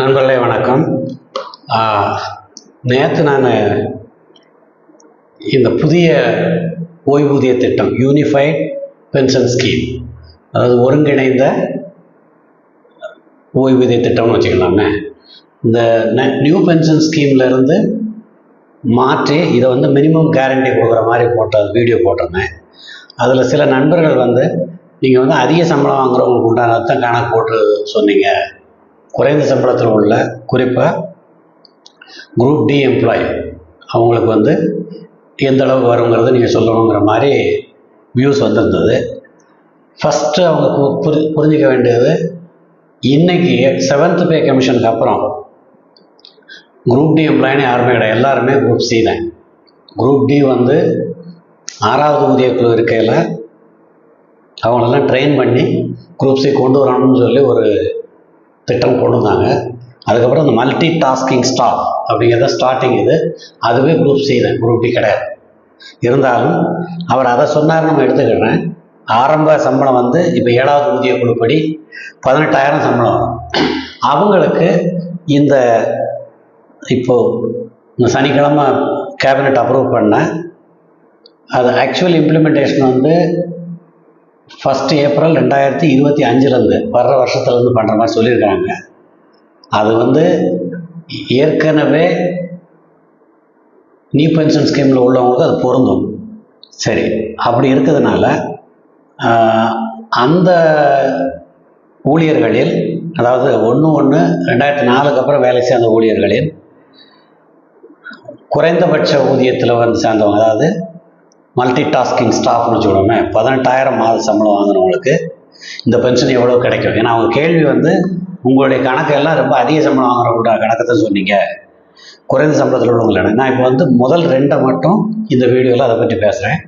நண்பர்களே வணக்கம். நேற்று நான் இந்த புதிய ஓய்வூதிய திட்டம் யூனிஃபைட் பென்ஷன் ஸ்கீம் அதாவது ஒருங்கிணைந்த ஓய்வூதிய திட்டம்னு வச்சுக்கலாமே. இந்த நியூ பென்ஷன் ஸ்கீம்லேருந்து மாற்றி இதை வந்து மினிமம் கேரண்டி கொடுக்குற மாதிரி போட்ட வீடியோ போட்டிருந்தேன். அதில் சில நண்பர்கள் வந்து நீங்கள் வந்து அதிக சம்பளம் வாங்குறவங்களுக்கு உண்டான தான் கணக்கு போட்டு சொன்னீங்க. குறைந்த சம்பளத்தில் உள்ள குறிப்பாக குரூப் டி எம்ப்ளாய் அவங்களுக்கு வந்து எந்த அளவு வருங்கிறத நீங்கள் சொல்லணுங்கிற மாதிரி வியூஸ் வந்திருந்தது. ஃபஸ்ட்டு அவங்க புரி புரிஞ்சிக்க வேண்டியது இன்றைக்கி செவன்த் பே கமிஷனுக்கு அப்புறம் குரூப் டி எம்ப்ளாயின்னு யாருமே கிடையாது. எல்லாருமே குரூப் சி தான். குரூப் டி வந்து ஆறாவது ஊதிய குழு இருக்கையில் அவங்களெல்லாம் ட்ரெயின் பண்ணி குரூப் சி கொண்டு வரணும்னு சொல்லி ஒரு திட்டம் கொண்டு வந்தாங்க அதுக்கப்புறம் இந்த மல்டி டாஸ்கிங் ஸ்டாஃப் அப்படிங்கிறத ஸ்டார்டிங் இது. அதுவே குரூப் சி தான். குரூப் டி கிடையாது. இருந்தாலும் அவர் அதை சொன்னார் நம்ம எடுத்துக்கிறேன். ஆரம்ப சம்பளம் வந்து இப்போ ஏழாவது ஊதிய குழுப்படி பதினெட்டாயிரம் சம்பளம் வரும். அவங்களுக்கு இந்த இப்போது இந்த சனிக்கிழமை கேபினெட் அப்ரூவ் பண்ண அது ஆக்சுவல் இம்ப்ளிமெண்டேஷன் வந்து ஃபஸ்ட் ஏப்ரல் ரெண்டாயிரத்தி இருபத்தி அஞ்சுலேருந்து வர்ற வருஷத்துலேருந்து பண்ணுற மாதிரி சொல்லியிருக்காங்க அது வந்து ஏற்கனவே நியூ பென்ஷன் ஸ்கீமில் உள்ளவங்களுக்கு அது பொருந்தும். சரி அப்படி இருக்கிறதுனால அந்த ஊழியர்களில் அதாவது ஒன்று ஒன்று ரெண்டாயிரத்தி நாலுக்கு அப்புறம் வேலை சேர்ந்த ஊழியர்களில் குறைந்தபட்ச ஊதியத்தில் வந்து சேர்ந்தவங்க அதாவது மல்டி டாஸ்கிங் ஸ்டாஃப்னு வச்சுக்கோமே பதினெட்டாயிரம் மாத சம்பளம் வாங்கினவங்களுக்கு இந்த பென்ஷன் எவ்வளோ கிடைக்கும்? ஏன்னா அவங்க கேள்வி வந்து உங்களுடைய கணக்கு எல்லாம் ரொம்ப அதிக சம்பளம் வாங்குறவங்க கணக்கு தான் சொன்னீங்க. குறைந்த சம்பளத்தில் உள்ளவங்க நான் இப்போ வந்து முதல் ரெண்டை மட்டும் இந்த வீடியோவில் அதை பற்றி பேசுகிறேன்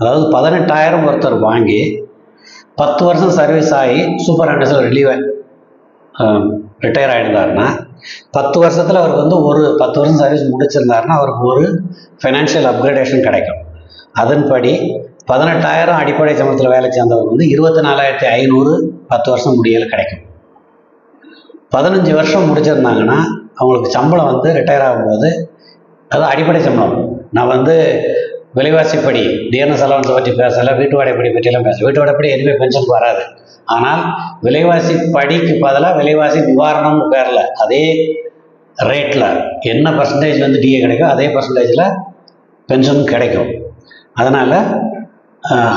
அதாவது பதினெட்டாயிரம் ஒருத்தர் வாங்கி பத்து வருஷம் சர்வீஸ் ஆகி சூப்பர் ஹண்ட்ரஸில் ரிலீவ் ரிட்டையர் ஆகிருந்தாருன்னா பத்து வருஷத்தில் அவருக்கு வந்து ஒரு பத்து வருஷம் சர்வீஸ் முடிச்சிருந்தாருன்னா அவருக்கு ஒரு ஃபைனான்ஷியல் அப்கிரேடேஷன் கிடைக்கும். அதன்படி பதினெட்டாயிரம் அடிப்படை சம்பளத்தில் வேலை சேர்ந்தவங்க வந்து இருபத்தி நாலாயிரத்தி ஐநூறு பத்து வருஷம் முடியல கிடைக்கும். பதினஞ்சு வருஷம் முடிச்சிருந்தாங்கன்னா அவங்களுக்கு சம்பளம் வந்து ரிட்டையர் ஆகும்போது அது அடிப்படை சம்பளம். நான் வந்து விலைவாசிப்படி டிஎன்எஸ் அலவன்ஸை பற்றி பேசலை வீட்டு வாடகைப்படி பற்றியெல்லாம் பேசல. வீட்டு வாடகைப்படி எதுவுமே பென்ஷனுக்கு வராது. ஆனால் விலைவாசி படிக்கு பதிலாக விலைவாசி நிவாரணம்னு பேரில் அதே ரேட்டில் என்ன பர்சன்டேஜ் வந்து டிஏ கிடைக்கும் அதே பர்சன்டேஜில் பென்ஷன் கிடைக்கும். அதனால்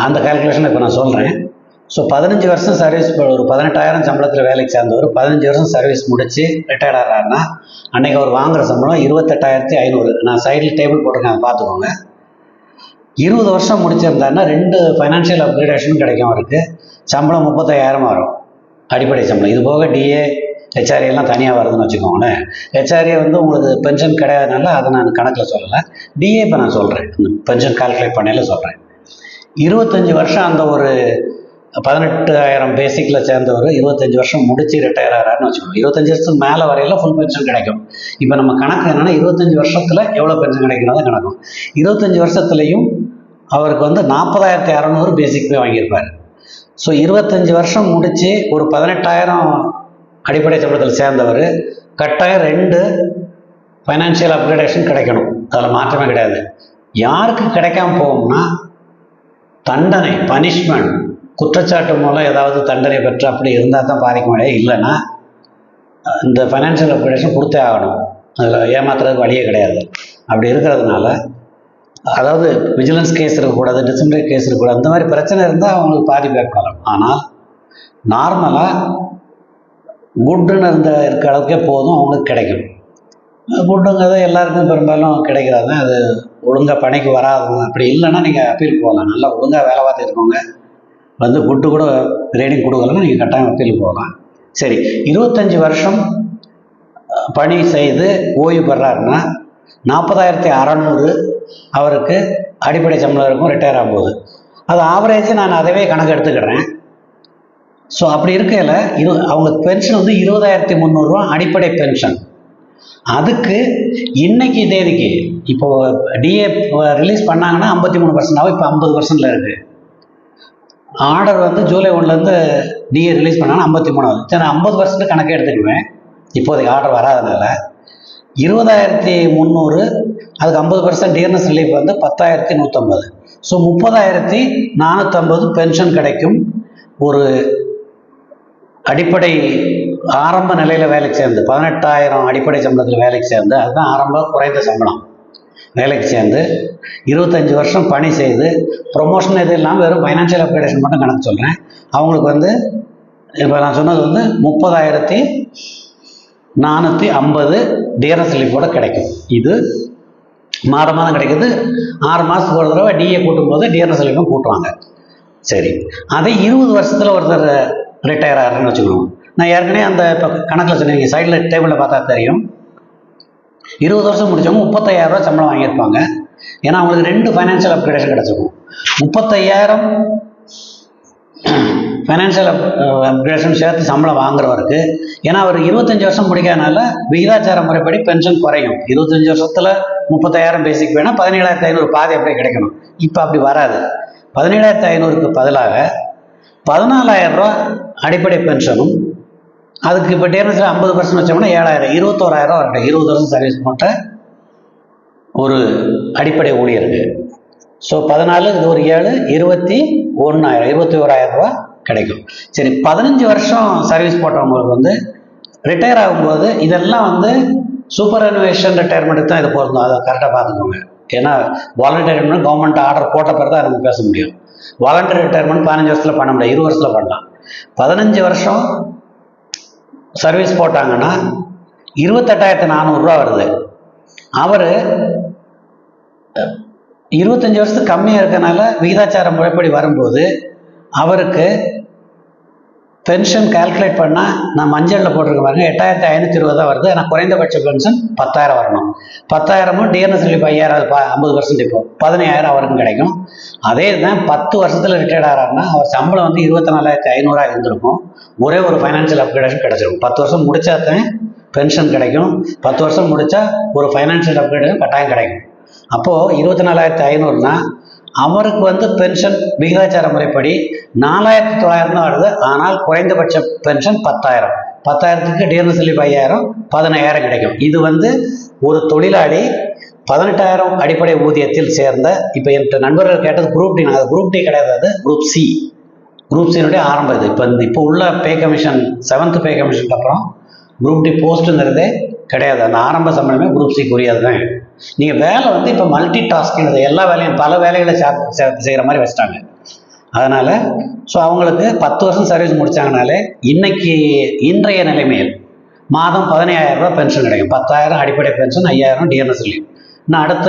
அந்த கால்குலேஷன் இப்போ நான் சொல்கிறேன் ஸோ பதினஞ்சு வருஷம் சர்வீஸ் ஒரு பதினெட்டாயிரம் சம்பளத்தில் வேலைக்கு சேர்ந்தவர் பதினஞ்சு வருஷம் சர்வீஸ் முடித்து ரிட்டையர்ட் ஆகிறாருன்னா அன்னைக்கு அவர் வாங்குகிற சம்பளம் இருபத்தெட்டாயிரத்தி ஐநூறு. நான் சைடில் டேபிள் போட்டிருக்கேன் பார்த்துக்கோங்க. இருபது வருஷம் முடிச்சிருந்தாருன்னா ரெண்டு ஃபைனான்ஷியல் அப்கிரேடேஷனும் கிடைக்கும் அவருக்கு. சம்பளம் முப்பத்தாயிரம் வரும். அடிப்படை சம்பளம். இது போக டிஏ ஹெச்ஆர்ஏ எல்லாம் தனியாக வருதுன்னு வச்சுக்கோங்களேன். ஹெச்ஆர்ஏ வந்து உங்களுக்கு பென்ஷன் கிடையாதுனால அதை நான் கணக்கில் சொல்லலை. டிஏ இப்போ நான் சொல்கிறேன் இந்த பென்ஷன் கால்குலேட் பண்ணையில சொல்கிறேன் இருபத்தஞ்சி வருஷம் அந்த ஒரு பதினெட்டாயிரம் பேசிக்கில் சேர்ந்தவர் இருபத்தஞ்சி வருஷம் முடிச்சு ரிட்டையர் ஆகிறாருன்னு வச்சுக்கோங்க. இருபத்தஞ்சி வருஷத்துக்கு மேலே வரையில ஃபுல் பென்ஷன் கிடைக்கும். இப்போ நம்ம கணக்கு என்னென்னா இருபத்தஞ்சி வருஷத்தில் எவ்வளோ பென்ஷன் கிடைக்கிறதா கணக்கும் இருபத்தஞ்சி வருஷத்துலையும் அவருக்கு வந்து நாற்பதாயிரத்தி அறநூறு பேசிக் பே வாங்கியிருப்பார். ஸோ இருபத்தஞ்சி வருஷம் முடித்து ஒரு பதினெட்டாயிரம் அடிப்படை சம்பளத்தில் சேர்ந்தவர். கட்டாயம் ரெண்டு ஃபைனான்ஷியல் அப்கிரேடேஷன் கிடைக்கணும். அதில் மாற்றமே கிடையாது. யாருக்கு கிடைக்காம போகும்னா தண்டனை பனிஷ்மெண்ட் குற்றச்சாட்டு மூலம் ஏதாவது தண்டனை பெற்று அப்படி இருந்தால் தான் பாதிக்க முடியாது இல்லைன்னா இந்த ஃபைனான்ஷியல் அப்கிரேடேஷன் கொடுத்தே ஆகணும். அதில் ஏமாத்துறதுக்கு வழியே கிடையாது. அப்படி இருக்கிறதுனால அதாவது விஜிலன்ஸ் கேஸ் இருக்கக்கூடாது டிசிப்ளினரி கேஸ் இருக்கக்கூடாது அந்த மாதிரி பிரச்சனை இருந்தால் அவங்களுக்கு பாதிப்பு ஏற்படலாம் ஆனால் நார்மலாக குட்டுன்னு இருந்த இருக்க அளவுக்கே போதும் அவங்களுக்கு கிடைக்கும். குட்டுங்கிறது எல்லாருக்கும் பெரும்பாலும் கிடைக்கிறாங்க அது ஒழுங்காக பணிக்கு வராதவங்க அப்படி இல்லைன்னா நீங்கள் அப்பீல் போகலாம் நல்லா ஒழுங்காக வேலை பார்த்து இருக்கவங்க வந்து குட்டு கூட ரேடிங் கொடுக்கலன்னா நீங்கள் கட்டாயம் அப்பீல் போகலாம் சரி இருபத்தஞ்சி வருஷம் பணி செய்து ஓய்வு பெறாருன்னா நாற்பதாயிரத்தி அறநூறு அவருக்கு அடிப்படை சம்பளம் இருக்கும் ரிட்டையர் ஆகும்போது அது ஆவரேஜ் நான் அதவே கணக்கு எடுத்துக்கிறேன். ஸோ அப்படி இருக்கையில் இரு அவங்களுக்கு பென்ஷன் வந்து இருபதாயிரத்தி முந்நூறுரூவா அடிப்படை பென்ஷன் அதுக்கு இன்னைக்கு தேதிக்கு இப்போ டிஏ ரிலீஸ் பண்ணாங்கன்னா ஐம்பத்தி மூணு பர்சன்டாகும் இப்போ ஐம்பது பர்சன்டில் இருக்குது ஆர்டர் வந்து ஜூலை ஒன்லேருந்து டிஏ ரிலீஸ் பண்ணாங்கன்னா ஐம்பத்தி மூணாவது சரி நான் ஐம்பது பர்சன்ட் கணக்கே எடுத்துக்குவேன். இப்போதைக்கு ஆர்டர் வராதனால இருபதாயிரத்தி முந்நூறு அதுக்கு ஐம்பது பர்சன்ட் டியர்னஸ் ரிலீஃப் வந்து பத்தாயிரத்தி நூற்றம்பது ஸோ முப்பதாயிரத்தி நானூற்றம்பது பென்ஷன் கிடைக்கும் ஒரு அடிப்படை ஆரம்ப நிலையில் வேலைக்கு சேர்ந்து பதினெட்டாயிரம் அடிப்படை சம்பளத்தில் வேலைக்கு சேர்ந்து அதுதான் ஆரம்ப குறைந்த சம்பளம். வேலைக்கு சேர்ந்து இருபத்தஞ்சி வருஷம் பணி செய்து ப்ரொமோஷன் எது இல்லாமல் வெறும் ஃபைனான்ஷியல் அப்கிரேடேஷன் மட்டும் கணக்கு சொல்கிறேன் அவங்களுக்கு வந்து இப்போ நான் சொன்னது வந்து முப்பதாயிரத்தி நானூற்றி ஐம்பது டிஎன்எஸ் ரிலீஃபோட கிடைக்கும். இது மாதம் மாதம் கிடைக்குது. ஆறு மாதத்துக்கு ஒரு தடவை டிஏ கூட்டும்போது டிஎன்எஸ் ரிலீஃபும் கூட்டுவாங்க சரி. அதே இருபது வருஷத்தில் ஒருத்தர் ரிட்டையர் ஆகிறேன்னு வச்சுக்கணும். நான் ஏற்கனவே அந்த இப்போ கணக்கில் சொன்னீங்க சைடில் டேபிளில் பார்த்தா தெரியும். இருபது வருஷம் முடிச்சவங்க முப்பத்தையாயிரம் ரூபா சம்பளம் வாங்கியிருப்பாங்க. ஏன்னா அவங்களுக்கு ரெண்டு ஃபைனான்ஷியல் அப்கிரேடேஷன் கிடச்சிருக்கும். முப்பத்தையாயிரம் ஃபைனான்ஷியல் அப்கிரேஷன் சேர்த்து சம்பளம் வாங்குறவருக்கு ஏன்னா அவர் இருபத்தஞ்சி வருஷம் முடிக்காதனால விகிதாச்சார முறைப்படி பென்ஷன் குறையும். இருபத்தஞ்சி வருஷத்தில் முப்பத்தாயிரம் பேசிக் வேணால் பதினேழாயிரத்தி ஐநூறு பாதி அப்படியே கிடைக்கணும். இப்போ அப்படி வராது. பதினேழாயிரத்தி ஐநூறுக்கு பதிலாக பதினாலாயிரம் ரூபா அடிப்படை பென்ஷனும் அதுக்கு இப்போ டேர்மஸில் ஐம்பது பர்சன்ட் வச்சோம்னா ஏழாயிரம். இருபத்தோராயிரம் வரட்டும் இருபது வருஷம் சர்வீஸ் போட்ட ஒரு அடிப்படை ஊழியருக்கு. ஸோ பதினாலு இது ஒரு ஏழு இருபத்தி ஒன்றாயிரம் இருபத்தி ஓராயிரம் ரூபா கிடைக்கும். சரி பதினஞ்சு வருஷம் சர்வீஸ் போட்டவங்களுக்கு வந்து ரிட்டையர் ஆகும்போது இதெல்லாம் வந்து சூப்பர் அனுவேஷன் ரிட்டையர்மெண்ட்டுக்கு தான் இது பொருந்தும். அதை கரெக்டாக பார்த்துக்கோங்க. ஏன்னா வாலண்டியர் கவர்மெண்ட் ஆர்டர் போட்ட பிறகு தான் நம்ம பேச முடியும். வாலண்டரி ரிட்டையர்மெண்ட் பதினஞ்சு வருஷத்தில் பண்ண முடியாது இரு வருஷத்தில் பண்ணலாம். பதினஞ்சு வருஷம் சர்வீஸ் போட்டாங்கன்னா இருபத்தெட்டாயிரத்து நானூறுரூவா வருது. அவர் இருபத்தஞ்சி வருஷத்துக்கு கம்மியாக இருக்கனால விகிதாச்சார முறைப்படி வரும்போது அவருக்கு பென்ஷன் கால்குலேட் பண்ணால் நான் மஞ்சளில் போட்டிருக்க பாருங்க எட்டாயிரத்தி ஐநூற்றி இருபது தான் வருது. ஆனால் குறைந்தபட்ச பென்ஷன் பத்தாயிரம் வரணும். பத்தாயிரமும் டிஎன்எஸ் ரிலீஃப் ஐயாயிரம் அது ஐம்பது பர்சன்ட் இப்போ. பதினையாயிரம் அவருக்கும் கிடைக்கும். அதே தான் பத்து வருஷத்தில் ரிட்டையர்ட் ஆகிறாருன்னா அவர் சம்பளம் வந்து இருபத்தி நாலாயிரத்தி ஐநூறாக இருந்திருக்கும். ஒரே ஒரு ஃபைனான்ஷியல் அப்கிரேடேஷன் கிடைச்சிருக்கும் பத்து வருஷம் முடிச்சா தான் பென்ஷன் கிடைக்கும். பத்து வருஷம் முடித்தா ஒரு ஃபைனான்ஷியல் அப்கிரேடேஷன் கட்டாயம் கிடைக்கும். அப்போது இருபத்தி நாலாயிரத்தி ஐநூறுனா அவருக்கு வந்து பென்ஷன் விகிதாச்சார முறைப்படி நாலாயிரத்தி தொள்ளாயிரம் தான் வருது. ஆனால் குறைந்தபட்ச பென்ஷன் பத்தாயிரம். பத்தாயிரத்துக்கு டிஎன்எஸ் ரிலீஃப் ஐயாயிரம் பதினாயிரம் கிடைக்கும். இது வந்து ஒரு தொழிலாளி பதினெட்டாயிரம் அடிப்படை ஊதியத்தில் சேர்ந்த இப்போ என்கிட்ட நண்பர்கள் கேட்டது குரூப் டி அது குரூப் டி கிடையாது அது குரூப் சி குரூப் சினுடைய ஆரம்பம் இது. இப்போ இப்போ உள்ள பே கமிஷன் செவன்த் பே கமிஷனுக்கு அப்புறம் குரூப் டி போஸ்ட்டுங்கிறதே கிடையாது. அந்த ஆரம்ப சம்பளமே குரூப் சி உரியது தான் நீங்கள் வேலை வந்து இப்போ மல்டி டாஸ்கிங் எல்லா வேலையும் பல வேலைகளை செய்கிற மாதிரி வச்சுட்டாங்க. அதனால் ஸோ அவங்களுக்கு பத்து வருஷம் சர்வீஸ் முடித்தாங்கனாலே இன்னைக்கு இன்றைய நிலைமையில் மாதம் பதினையாயிரம் ரூபா பென்ஷன் கிடைக்கும். பத்தாயிரம் அடிப்படை பென்ஷன் ஐயாயிரம் டிஎன்எஸ் லீவ் இன்னும் அடுத்த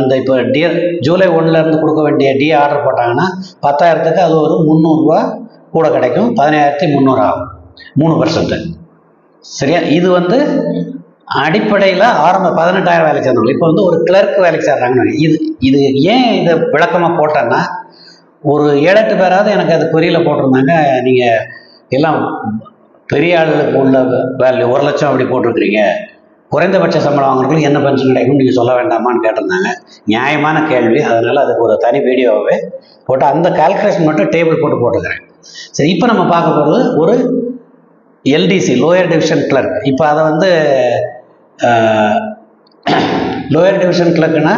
இந்த இப்போ டிஎ ஜூலை ஒன்றுலேருந்து கொடுக்க வேண்டிய டிஏ ஆர்டர் போட்டாங்கன்னா பத்தாயிரத்துக்கு அது ஒரு முந்நூறுரூவா கூட கிடைக்கும். பதினாயிரத்தி முந்நூறு ஆகும். மூணு பர்சன்ட்டு சரியா? இது வந்து அடிப்படையில் ஆரம்ப பதினெட்டாயிரம் வேலைக்கு சேர்ந்தவங்க இப்போ வந்து ஒரு கிளர்க் வேலைக்கு சேர்றாங்கன்னு இது இது ஏன் இதை விளக்கமாக போட்டேன்னா ஒரு ஏழெட்டு பேராவது எனக்கு அது குறியில் போட்டிருந்தாங்க. நீங்கள் எல்லாம் பெரிய ஆளுக்கு உள்ள வேல்யூ ஒரு லட்சம் அப்படி போட்டிருக்கிறீங்க. குறைந்தபட்ச சம்பளம் வாங்குறதுக்கு என்ன பென்ஷன் கிடைக்கும் நீங்கள் சொல்ல வேண்டாமான்னு கேட்டிருந்தாங்க. நியாயமான கேள்வி. அதனால் அதுக்கு ஒரு தனி வீடியோவே போட்டு அந்த கால்குலேஷன் மட்டும் டேபிள் போட்டு போட்டுக்கிறேன் சரி இப்போ நம்ம பார்க்க போகிறது ஒரு எல்டிசி லோயர் டிவிஷன் கிளர்க் இப்போ அதை வந்து லோயர் டிவிஷன் கிளர்க்குனா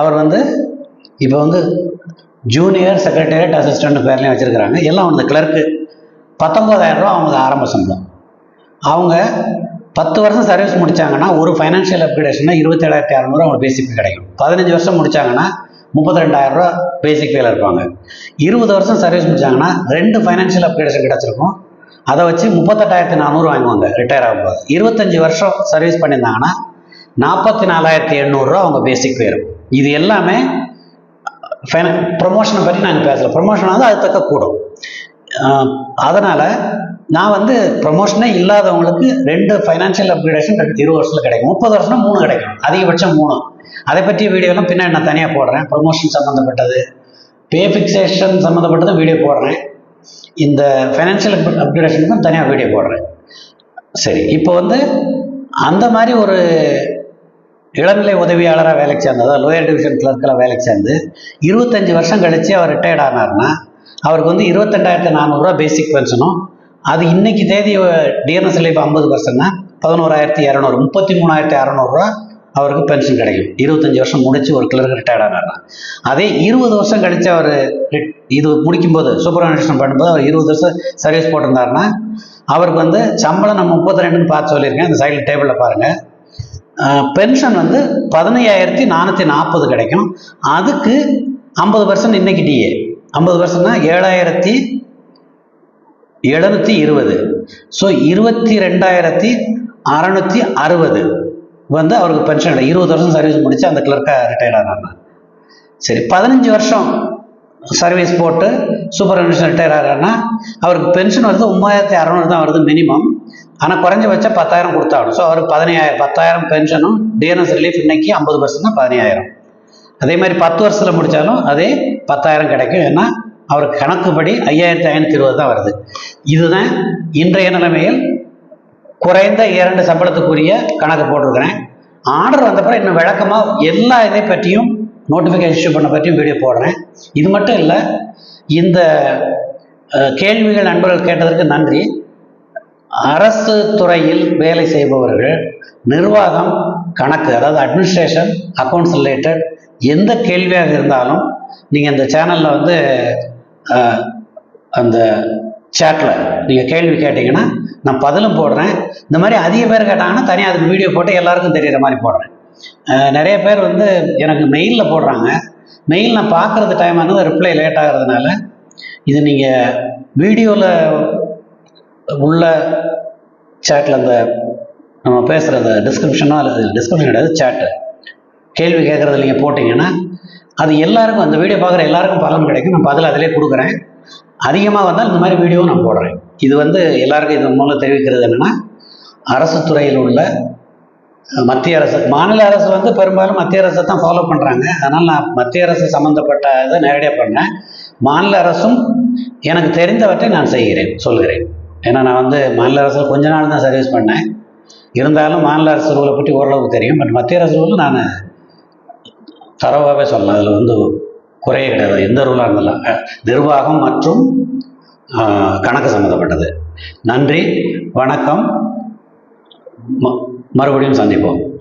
அவர் வந்து இப்போ வந்து ஜூனியர் செக்ரட்டேரியட் அசிஸ்டண்ட் பேர்லையும் வச்சுருக்கிறாங்க. எல்லாம் வந்து கிளர்க்கு பத்தொம்பதாயிரம் அவங்க ஆரம்ப சம்பளம். அவங்க பத்து வருஷம் சர்வீஸ் முடிச்சாங்கன்னா ஒரு ஃபைனான்ஷியல் அப்கிரேஷன்னா இருபத்தேழாயிரத்தி அறநூறு அவங்க பேசிக் கிடைக்கும். பதினஞ்சு வருஷம் முடிச்சாங்கன்னா முப்பத்தி ரெண்டாயிரம் ரூபா பேசிக் வேலை இருப்பாங்க. இருபது வருஷம் சர்வீஸ் முடிச்சாங்கன்னா ரெண்டு ஃபைனான்ஷியல் அப்கிரேஷன் கிடச்சிருக்கும். அதை வச்சு முப்பத்தெட்டாயிரத்தி நானூறு வாங்குவாங்க ரிட்டையர் ஆகும்போது. இருபத்தஞ்சி வருஷம் சர்வீஸ் பண்ணியிருந்தாங்கன்னா நாற்பத்தி நாலாயிரத்தி எண்ணூறுரூவா அவங்க பேசிக் போயிடும் இது எல்லாமே ப்ரொமோஷனை பற்றி நாங்கள் பேசல. ப்ரொமோஷன் வந்து அது தக்க கூடும். அதனால் நான் வந்து ப்ரொமோஷனே இல்லாதவங்களுக்கு ரெண்டு ஃபைனான்ஷியல் அப்கிரேடேஷன் இருபது வருஷத்தில் கிடைக்கும். முப்பது வருஷம்னா மூணு கிடைக்கும். அதிகபட்சம் மூணு. அதை பற்றிய வீடியோலாம் பின்னாடி நான் தனியாக போடுறேன். ப்ரொமோஷன் சம்மந்தப்பட்டது பே ஃபிக்சேஷன் சம்மந்தப்பட்டதும் வீடியோ போடுறேன். இந்த ஃபைனான்ஷியல் அப்கிரேஷனுக்கும் தனியாக வீடியோ போடுறேன். சரி இப்போ வந்து அந்த மாதிரி ஒரு இளநிலை உதவியாளராக வேலைக்கு சேர்ந்ததா லோயர் டிவிஷன் கிளர்க்கெல்லாம் வேலைக்கு சேர்ந்து இருபத்தஞ்சி வருஷம் கழித்து அவர் ரிட்டையர்ட் ஆனார்னா அவருக்கு வந்து இருபத்தெண்டாயிரத்தி நானூறுரூவா பேசிக் பென்ஷனும் அது இன்னைக்கு தேதி டிஎன்எஸ்எல் இப்போ ஐம்பது பர்சன்ட்னா பதினோராயிரத்தி இரநூறு முப்பத்தி மூணாயிரத்தி அறநூறுரூவா அவருக்கு பென்ஷன் கிடைக்கும். இருபத்தஞ்சி வருஷம் முடிச்சு ஒரு கிளர்க்கு ரிட்டையர்ட் ஆனார்னா அதே இருபது வருஷம் கழிச்சு அவர் இது முடிக்கும்போது சூப்பர்வனேஷன் பண்ணும்போது அவர் இருபது வருஷம் சர்வீஸ் போட்டிருந்தாருன்னா அவருக்கு வந்து சம்பளம் நம்ம முப்பத்தி ரெண்டுன்னு பார்த்து சொல்லியிருக்கேன். அந்த சைடில் டேபிளில் பாருங்கள் பென்ஷன் வந்து பதினையாயிரத்தி நானூற்றி நாற்பது கிடைக்கும். அதுக்கு ஐம்பது பர்சன்ட் இன்னைக்கு டிஏ ஐம்பது பர்சன்ட்னா ஏழாயிரத்தி எழுநூற்றி இருபது. ஸோ இருபத்தி ரெண்டாயிரத்தி அறநூற்றி அறுபது. வந்து அவருக்கு பென்ஷன் இல்லை. இருபது வருஷம் சர்வீஸ் முடிச்சு அந்த கிளர்க்காக ரிட்டையர்ட் ஆனாங்க. சரி பதினஞ்சு வருஷம் சர்வீஸ் போட்டு சூப்பர் ரிட்டையர் ஆகிறாருன்னா அவருக்கு பென்ஷன் வருது ஒம்பதாயிரத்தி அறநூறு தான் வருது மினிமம் ஆனால் குறைஞ்சபட்சம் பத்தாயிரம் கொடுத்தாகணும். ஸோ அவருக்கு பதினையாயிரம் பத்தாயிரம் பென்ஷனும் டிஎன்எஸ் ரிலீஃப் இன்னைக்கு ஐம்பது பர்சன்ட்னா பதினாயிரம் அதே மாதிரி பத்து வருஷத்தில் முடித்தாலும் அதே பத்தாயிரம் கிடைக்கும். ஏன்னா அவருக்கு கணக்குப்படி ஐயாயிரத்தி ஐநூற்றி இருபது தான் வருது. இதுதான் இன்றைய நிலைமையில் குறைந்த இரண்டு சம்பளத்துக்குரிய கணக்கு போட்டிருக்கிறேன். ஆர்டர் வந்தப்பறம் இன்னும் விளக்கமாக எல்லா இதை பற்றியும் நோட்டிஃபிகேஷன் இஷ்யூ பண்ண பற்றியும் வீடியோ போடுறேன். இது மட்டும் இல்லை இந்த கேள்விகள் நண்பர்கள் கேட்டதற்கு நன்றி. அரசு துறையில் வேலை செய்பவர்கள் நிர்வாகம் கணக்கு அதாவது அட்மினிஸ்ட்ரேஷன் அக்கௌண்ட்ஸ் ரிலேட்டட் எந்த கேள்வியாக இருந்தாலும் நீங்கள் இந்த சேனலில் வந்து அந்த சேட்டில் நீங்கள் கேள்வி கேட்டிங்கன்னா நான் பதிலும் போடுறேன். இந்த மாதிரி அதிக பேர் கேட்டாங்கன்னா தனியாக அதுக்கு வீடியோ போட்டு எல்லாருக்கும் தெரிகிற மாதிரி போடுறேன். நிறைய பேர் வந்து எனக்கு மெயிலில் போடுறாங்க. மெயில் நான் பார்க்குறது டைம் ஆனது ரிப்ளை லேட் ஆகிறதுனால இது நீங்கள் வீடியோவில் உள்ள சேட்டில் அந்த நம்ம பேசுகிறது டிஸ்கிரிப்ஷனோ அல்லது டிஸ்கிரிப்ஷன் கிடையாது சேட்டு கேள்வி கேட்குறது நீங்கள் போட்டிங்கன்னா அது எல்லாருக்கும் அந்த வீடியோ பார்க்குற எல்லாருக்கும் பலன் கிடைக்கும். நான் பதில் அதிலே கொடுக்குறேன். அதிகமாக வந்தால் இந்த மாதிரி வீடியோவும் நான் போடுறேன். இது வந்து எல்லாருக்கும் இதன் மூலம் தெரிவிக்கிறது என்னென்னா அரசு துறையில் உள்ள மத்திய அரசு மாநில அரசு வந்து பெரும்பாலும் மத்திய அரசை தான் ஃபாலோ பண்ணுறாங்க அதனால் நான் மத்திய அரசு சம்மந்தப்பட்ட இதை நேரடியாக பண்ணேன். மாநில அரசும் எனக்கு தெரிந்தவற்றை நான் செய்கிறேன் சொல்கிறேன். ஏன்னா நான் வந்து மாநில அரசில் கொஞ்ச நாள் தான் சர்வீஸ் பண்ணேன். இருந்தாலும் மாநில அரசு ரூலை பற்றி ஓரளவுக்கு தெரியும். பட் மத்திய அரசு ரூல் நான் தரவாகவே சொல்லலாம். அதில் வந்து குறையே கிடையாது. எந்த ரூலாக இருந்தாலும் நிர்வாகம் மற்றும் கணக்கு சம்மந்தப்பட்டது நன்றி வணக்கம். ம- மறுபடியும் சந்திப்போம்.